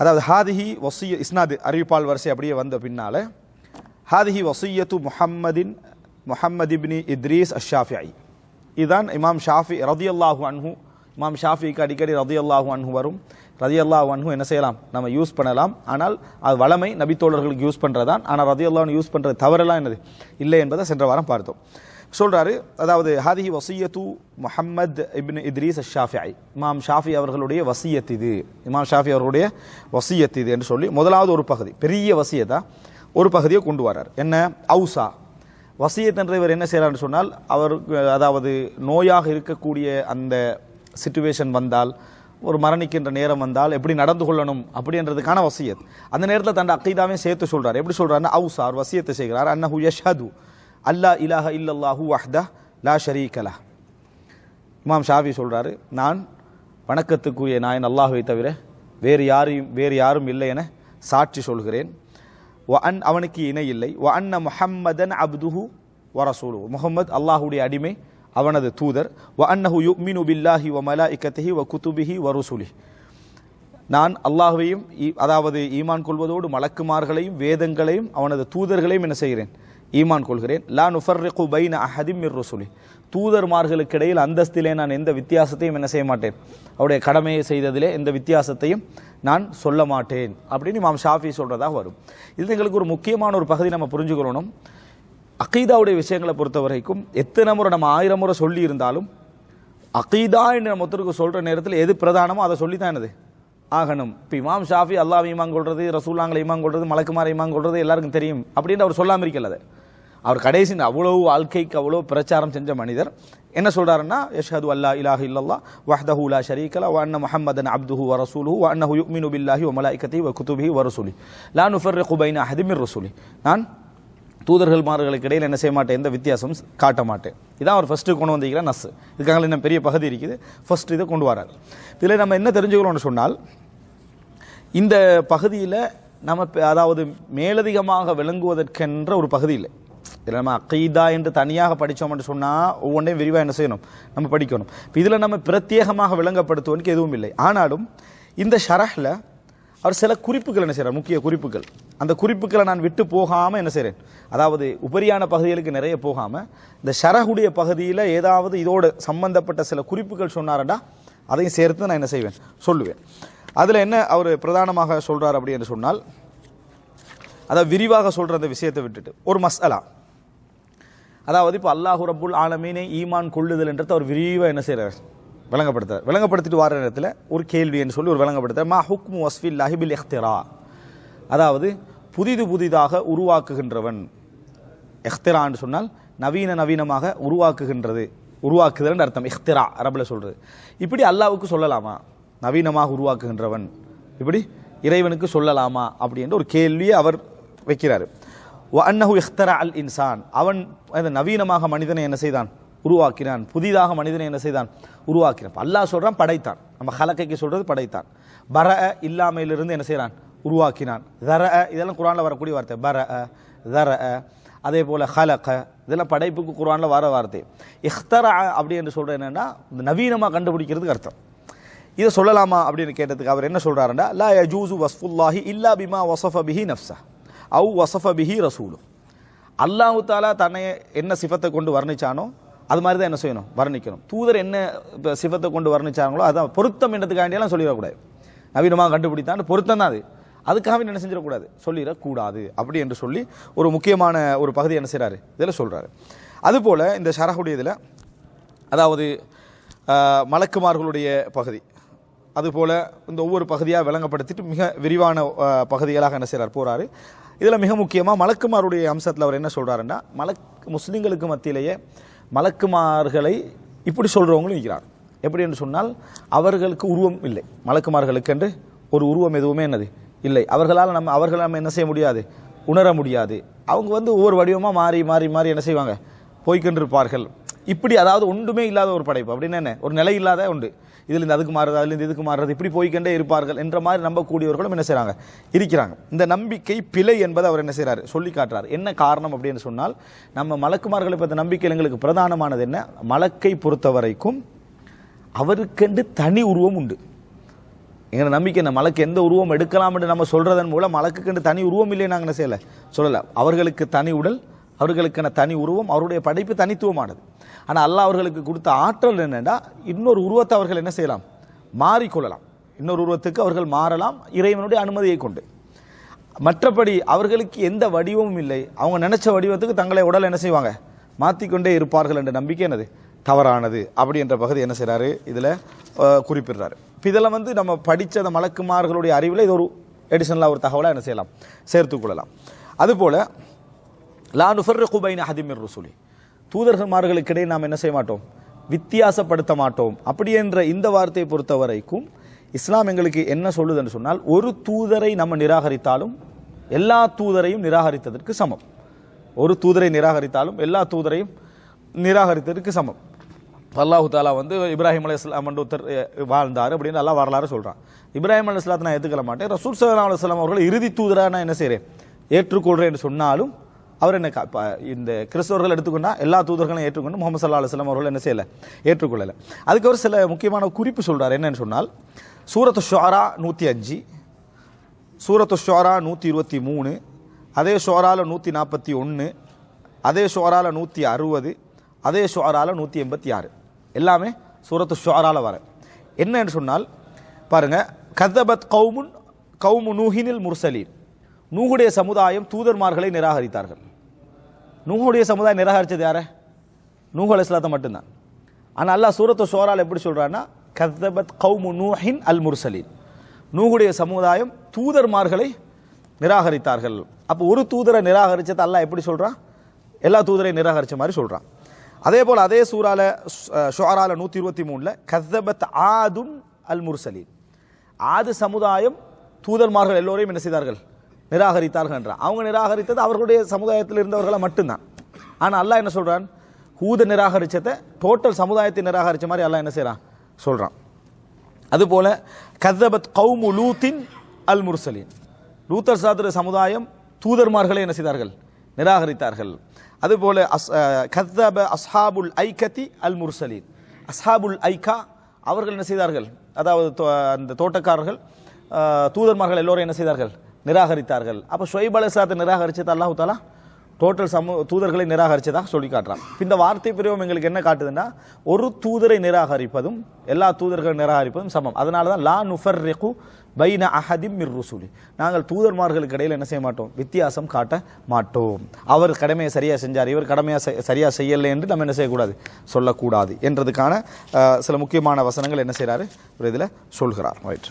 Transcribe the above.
அதாவது ஹாதிஹி வசிய இஸ்னாது அறிவிப்பால் வரிசை அப்படியே வந்த பின்னால் ஹாதிஹி வசியத்து முஹம்மதின் முஹம்மது இப்னி இத்ரீஸ் அஷாஃபிஐ இதுதான் இமாம் ஷாஃபி ரதியல்லாஹு அன்ஹு இமாம் ஷாஃபிக்கு அடிக்கடி ரதி அல்லாஹு அன்ஹு வரும். ரதியல்லாஹு அன்ஹு என்ன செய்யலாம்? நம்ம யூஸ் பண்ணலாம். ஆனால் அது வளமை நபித்தோழர்களுக்கு யூஸ் பண்ணுறதான் ஆனால் ரதி அல்லாஹ் யூஸ் பண்ணுறது தவறெல்லாம் என்னது? இல்லை என்பதை சென்ற வாரம் பார்த்தோம். சொல்றாரு அதாவது ஹாதிஹி வசியத்து முஹம்மத் இப்னு இத்ரீஸ் ஷாஃபிஐ இமாம் ஷாஃபி அவர்களுடைய வசியத் இது. இமாம் ஷாஃபி அவர்களுடைய வசியத் இது என்று சொல்லி முதலாவது ஒரு பகுதி பெரிய வசியத்தா ஒரு பகுதியை கொண்டு வரார் என்ன? அவுசா. வசியத் என்ற இவர் என்ன செய்கிறார்னு சொன்னால் அவர் அதாவது நோயாக இருக்கக்கூடிய அந்த சிச்சுவேஷன் வந்தால் ஒரு மரணிக்கின்ற நேரம் வந்தால் எப்படி நடந்து கொள்ளணும் அப்படின்றதுக்கான வசியத். அந்த நேரத்தில் தன் அக்கீதாவையும் சேர்த்து சொல்கிறார் எப்படி சொல்றாருன்னா அவுசா வசியத்தை செய்கிறார். அன்னஹு யஷ்ஹது. அல்லா இலாஹ இல்லல்லாஹு வஹ்தா லா ஷரீகலா இமாம் ஷாஃபி சொல்கிறாரு நான் வணக்கத்துக்குரிய நாயன் அல்லாஹுவை தவிர வேறு யாரையும் வேறு யாரும் இல்லை என சாட்சி சொல்கிறேன். வ அன் அவனுக்கு இணை இல்லை. வ அன்ன முஹம்மதன் அப்துஹு வரசூலு முகமது அல்லாஹுடைய அடிமை அவனது தூதர். வ அன்னஹு யுமினு பில்லாஹி வ மலாஇக்கத்திஹி வ குதுபிஹி வ நான் அல்லாஹுவையும் அதாவது ஈமான் கொள்வதோடு மலக்குமார்களையும் வேதங்களையும் அவனது தூதர்களையும் என்ன செய்கிறேன்? ஈமான் கொள்கிறேன். லா நுஃபர்ரிகு பைன அஹதிம் மிர் ருசுலி. தூதர்மார்களுக்கு இடையில் அந்தஸ்திலே நான் எந்த வித்தியாசத்தையும் என்ன செய்ய மாட்டேன். அவருடைய கடமையை செய்ததிலே எந்த வித்தியாசத்தையும் நான் சொல்ல மாட்டேன். அப்படின்னு மாம் ஷாஃபி சொல்கிறதாக வரும். இது எங்களுக்கு ஒரு முக்கியமான ஒரு பகுதி நம்ம புரிஞ்சுக்கொள்ளணும். அகீதாவுடைய விஷயங்களை பொறுத்த வரைக்கும் எத்தனை முறை நம்ம ஆயிரம் முறை சொல்லி இருந்தாலும் அகீதா என்று நம்ம ஒருத்தருக்கு சொல்கிற நேரத்தில் எது பிரதானமோ அதை சொல்லி தான் என்னது? ஆகணும். இப்போ இமாம் ஷாஃபி அல்லாஹ் ஈமான் கொள்றது ரசூலாங்களை ஈமான் கொள்றது மலக்குமார் எல்லாருக்கும் தெரியும். அப்படின்னு அவர் சொல்லாமல் இருக்கல அதை. அவர் கடைசி அவ்வளவு வாழ்க்கைக்கு அவ்வளோ பிரச்சாரம் செஞ்ச மனிதர். என்ன சொல்கிறாருன்னா யஷ்ஹது அல்லா இலாஹ் இல்லல்லா வஹ்தஹு லா ஷரீக்கலா வ அன்ன முஹம்மதன் அப்துஹு வ ரசூலுஹு வ அன்னஹு யுமினு பில்லாஹி வ மலாயிகத்திஹி வ குதுபிஹி வ ரசூலி. லா நுஃபர் குபைன் அஹதின் ரசூலி. நான் தூதர்கள் மார்களுக்கு இடையில் என்ன செய்ய மாட்டேன்? எந்த வித்தியாசம் காட்ட மாட்டேன். இதான் அவர் ஃபஸ்ட்டு கொண்டு வந்திருக்கிற நஸ். இதுக்காக இன்னும் பெரிய பகுதி இருக்குது. ஃபஸ்ட்டு இதை கொண்டு வரார். இதில் நம்ம என்ன தெரிஞ்சுக்கணும்னு சொன்னால் இந்த பகுதியில் நம்ம அதாவது மேலதிகமாக விளங்குவதற்கென்ற ஒரு பகுதி இல்லை. இதில் நம்ம அக்கீதா என்று தனியாக படித்தோம் என்று சொன்னால் ஒவ்வொன்றையும் விரிவாக என்ன செய்யணும்? நம்ம படிக்கணும். இப்போ இதில் நம்ம பிரத்யேகமாக விளங்கப்படுத்துவோனுக்கு எதுவும் இல்லை. ஆனாலும் இந்த ஷரஹில் அவர் சில குறிப்புகள் என்ன செய்கிறார் முக்கிய குறிப்புகள். அந்த குறிப்புகளை நான் விட்டு போகாமல் என்ன செய்கிறேன் அதாவது உபரியான பகுதிகளுக்கு நிறைய போகாமல் இந்த ஷரஹுடைய பகுதியில் ஏதாவது இதோடு சம்பந்தப்பட்ட சில குறிப்புகள் சொன்னாரடா அதையும் சேர்த்து நான் என்ன செய்வேன்? சொல்லுவேன். அதில் என்ன அவர் பிரதானமாக சொல்கிறார் அப்படி என்று சொன்னால் அதை விரிவாக சொல்கிற அந்த விஷயத்தை விட்டுட்டு ஒரு மஸ்அலா அதாவது இப்போ அல்லாஹு ரபுல் ஆலமீனை ஈமான் கொள்ளுதல் என்றதை அவர் விரிவாக என்ன செய்கிறார் விளங்கப்படுத்தார். விளங்கப்படுத்திட்டு வர நேரத்தில் ஒரு கேள்வி என்று சொல்லி ஒரு விளங்கப்படுத்தார். மா ஹுக்மு வஸ்ஃபில் லஹிபில் எஹ்திரா அதாவது புதிது புதிதாக உருவாக்குகின்றவன் எஹ்திரான்னு சொன்னால் நவீன நவீனமாக உருவாக்குகின்றது. உருவாக்குதல்னு அர்த்தம். இஹ்திரா அரபில் சொல்கிறது இப்படி அல்லாவுக்கு சொல்லலாமா? நவீனமாக உருவாக்குகின்றவன். இப்படி இறைவனுக்கு சொல்லலாமா? அப்படின்ற ஒரு கேள்வியை அவர் வைக்கிறார். அன்னஹு இஹ்தரா அல் இன்சான் அவன் அந்த நவீனமாக மனிதனை என்ன செய்தான்? உருவாக்கினான். புதிதாக மனிதனை என்ன செய்தான்? உருவாக்கினான். அல்லாஹ் சொல்றான் படைத்தான். நம்ம ஹலக்கைக்கு சொல்றது படைத்தான். பர இல்லாமையிலிருந்து என்ன செய்கிறான் உருவாக்கினான். தர இதெல்லாம் குரானில் வரக்கூடிய வார்த்தை. பர தர அதே போல ஹலக இதெல்லாம் படைப்புக்கு குரானில் வர வார்த்தை. இஹ்தரா அப்படி என்று சொல்கிறது என்னன்னா இந்த கண்டுபிடிக்கிறதுக்கு அர்த்தம். இதை சொல்லலாமா அப்படின்னு கேட்டதுக்கு அவர் என்ன சொல்றாருன்னா லா யஜூசு வஸ்ஃபுல்லாஹி இல்லா பிமா வசஃப பிஹி அவு வசஃப பிஹி ரசூலும் அல்லாஹு தாலா தன்னை என்ன சிஃபத்தை கொண்டு வர்ணிச்சானோ அது மாதிரி தான் என்ன செய்யணும் வர்ணிக்கணும் தூதர் என்ன சிஃபத்தை கொண்டு வர்ணிச்சாங்களோ அதான் பொருத்தம் என்றதுக்காண்டியெல்லாம் சொல்லிடக்கூடாது நவீனமாக கண்டுபிடித்தான் பொருத்தம் தான் அது அதுக்காக என்ன செஞ்சிடக்கூடாது சொல்லிடக்கூடாது அப்படி என்று சொல்லி ஒரு முக்கியமான ஒரு பகுதி என்ன செய்கிறாரு இதில் சொல்கிறாரு அதுபோல் இந்த ஷரஹுடைய இதில் அதாவது மலக்குமார்களுடைய பகுதி அதுபோல் இந்த ஒவ்வொரு பகுதியாக விளங்கப்படுத்திட்டு மிக விரிவான பகுதிகளாக என்ன செய்கிறார் போகிறாரு இதில் மிக முக்கியமாக மலக்குமாருடைய அம்சத்தில் அவர் என்ன சொல்கிறாருன்னா மலக் முஸ்லீம்களுக்கு மத்தியிலேயே மலக்குமார்களை இப்படி சொல்கிறவங்களும் இருக்கிறார். எப்படி என்று சொன்னால் அவர்களுக்கு உருவம் இல்லை. மலக்குமார்களுக்கு என்று ஒரு உருவம் எதுவுமே என்னது? இல்லை. அவர்களால் நம்ம அவர்கள் நம்ம என்ன செய்ய முடியாது? உணர முடியாது. அவங்க வந்து ஒவ்வொரு வடிவமாக மாறி மாறி மாறி என்ன செய்வாங்க? போய்க்கொண்டிருப்பார்கள். இப்படி அதாவது ஒன்றுமே இல்லாத ஒரு படைப்பு. அப்படின்னு என்ன ஒரு நிலை இல்லாத உண்டு. இதுல இந்த அதுக்கு மாறுறது அதுல இருந்து இதுக்கு மாறுறது? இப்படி போய்க்கொண்டே இருப்பார்கள் என்ற மாதிரி நம்பக்கூடியவர்களும் என்ன செய்கிறாங்க இருக்கிறாங்க. இந்த நம்பிக்கை பிழை என்பதை அவர் என்ன செய்கிறார் சொல்லி காட்டுறார். என்ன காரணம் அப்படின்னு சொன்னால் நம்ம மலக்குமார்களை பற்றி நம்பிக்கை எங்களுக்கு பிரதானமானது என்ன? மலக்கை பொறுத்த வரைக்கும் அவருக்கென்று தனி உருவம் உண்டு. எங்களை நம்பிக்கை என்ன? மலக்கு எந்த உருவம் எடுக்கலாம் என்று நம்ம சொல்றதன் மூலம் மலக்குக்கென்று தனி உருவம் இல்லை நாங்கள் என்ன சொல்லலை. அவர்களுக்கு தனி உடல் அவர்களுக்கான தனி உருவம் அவருடைய படைப்பு தனித்துவமானது. ஆனால் அல்லாஹ் அவர்களுக்கு கொடுத்த ஆற்றல் என்னென்னா இன்னொரு உருவத்தை அவர்கள் என்ன செய்யலாம்? மாறிக்கொள்ளலாம். இன்னொரு உருவத்துக்கு அவர்கள் மாறலாம் இறைவனுடைய அனுமதியை கொண்டு. மற்றபடி அவர்களுக்கு எந்த வடிவமும் இல்லை. அவங்க நினைச்ச வடிவத்துக்கு தங்களை உடல் என்ன செய்வாங்க? மாற்றிக்கொண்டே இருப்பார்கள் என்ற நம்பிக்கை என்னது? தவறானது. அப்படி என்ற பகுதி என்ன செய்கிறாரு இதில் குறிப்பிடுறாரு. இப்போ இதில் வந்து நம்ம படித்த மலக்குமார்களுடைய அறிவில் இது ஒரு எடிஷனலாக ஒரு தகவலாக என்ன செய்யலாம்? சேர்த்துக்கொள்ளலாம் கொள்ளலாம். அதுபோல லா நுஃபர்ரிகு குபைன் ஹதிமிர் ருசுலி. தூதர்மார்களுக்கிடையே நாம் என்ன செய்ய மாட்டோம்? வித்தியாசப்படுத்த மாட்டோம் அப்படி என்ற இந்த வார்த்தையை பொறுத்த வரைக்கும் இஸ்லாம் எங்களுக்கு என்ன சொல்லுதுன்னு சொன்னால் ஒரு தூதரை நம்ம நிராகரித்தாலும் எல்லா தூதரையும் நிராகரித்ததற்கு சமம். ஒரு தூதரை நிராகரித்தாலும் எல்லா தூதரையும் நிராகரித்ததற்கு சமம். அல்லாஹு தாலா வந்து இப்ராஹிம் அலி இஸ்லாம் ஒருத்தர் வாழ்ந்தார் அப்படின்னு எல்லாம் வரலாறு சொல்கிறான் இப்ராஹிம் அலி இஸ்லாத்தை நான் ஏற்றுக்கல மாட்டேன். ரசூல் சலாம் அலுவலாம் அவர்கள் இறுதி தூதராக நான் என்ன செய்கிறேன் ஏற்றுக்கொள்கிறேன் என்று சொன்னாலும் அவர் என்ன கா- இந்த கிறிஸ்தவர்கள் எடுத்துக்கொண்டா எல்லா தூதர்களும் ஏற்றுக்கொண்டு முகமது சல்லா அலுவலம் அவர்கள் என்ன செய்யலை? ஏற்றுக்கொள்ளலை. அதுக்கு ஒரு சில முக்கியமான குறிப்பு சொல்கிறார் என்னன்னு சொன்னால் சூரத்து ஷோரா நூற்றி அஞ்சு சூரத்து ஷோரா நூற்றி இருபத்தி மூணு அதே ஷோரால் நூற்றி நாற்பத்தி ஒன்று அதே ஷோரால் நூற்றி அறுபது அதே ஷுஆரால நூற்றி எண்பத்தி ஆறு எல்லாமே சூரத்து ஷோரால் வர. என்னன்னு சொன்னால் பாருங்க கதபத் கவுமுன் கவுமு நூஹினில் முர்சலீன். நூகுடைய சமுதாயம் தூதர்மார்களை நிராகரித்தார்கள். நூகுடைய சமுதாயம் நிராகரித்தது யார? நூஹ் இஸ்லாத்தை மட்டும்தான். ஆனால் அல்லாஹ் சூரத்து ஷோரால் எப்படி சொல்கிறான்னா கதபத் கௌமு நூஹின் அல் முர்சலின். நூகுடைய சமுதாயம் தூதர்மார்களை நிராகரித்தார்கள். அப்போ ஒரு தூதரை நிராகரித்தது அல்லாஹ் எப்படி சொல்கிறான் எல்லா தூதரையும் நிராகரித்த மாதிரி சொல்கிறான் அதே போல் அதே சூறால ஷோரால நூற்றி இருபத்தி மூணில் கதபத் ஆதுன் அல் முர்சலின். ஆது சமுதாயம் தூதர்மார்கள் எல்லோரையும் என்ன செய்தார்கள்? நிராகரித்தார்கள் என்றான் அவங்க நிராகரித்தது அவர்களுடைய சமுதாயத்தில் இருந்தவர்களை மட்டும்தான். ஆனால் அல்லாஹ் என்ன சொல்கிறான் ஹூத நிராகரிச்சதை டோட்டல் சமுதாயத்தை நிராகரித்த மாதிரி அல்லாஹ் என்ன செய்கிறான் சொல்கிறான் அதுபோல கதபத் கௌமு லூத்தின் அல் முர்சலின். லூத்தர் சாத்திர சமுதாயம் தூதர்மார்களை என்ன செய்தார்கள்? நிராகரித்தார்கள். அதுபோல அஸ் கதப அஸ்ஹாபுல் ஐக்கத்தி அல் முர்சலீன். அஸ்ஹாபுல் ஐக்கா அவர்கள் என்ன செய்தார்கள்? அதாவது தோ- அந்த தோட்டக்காரர்கள் தூதர்மார்கள் எல்லோரும் என்ன செய்தார்கள்? நிராகரித்தார்கள். அப்போ ஷொய்ப் அலிஸ்லாத்தை நிராகரிச்சது அல்லாஹு தாலா டோட்டல் சமூ தூதர்களை நிராகரித்ததாக சொல்லி காட்டுறான் இந்த வார்த்தை பிரிவம் எங்களுக்கு என்ன காட்டுதுன்னா ஒரு தூதரை நிராகரிப்பதும் எல்லா தூதர்களை நிராகரிப்பதும் சமம். அதனால தான் லா நுஃபர் ரெகு பைன அஹதிம் மிர் ருசுலி. நாங்கள் தூதர்மார்களுக்கு இடையில் என்ன செய்ய மாட்டோம்? வித்தியாசம் காட்ட மாட்டோம். அவர் கடமையை சரியாக செஞ்சார் இவர் கடமையாக சரியாக செய்யலை என்று நம்ம என்ன செய்யக்கூடாது? சொல்லக்கூடாது. என்றதுக்கான சில முக்கியமான வசனங்கள் என்ன செய்கிறாரு ஒரு இதில் சொல்கிறார். ரைட்.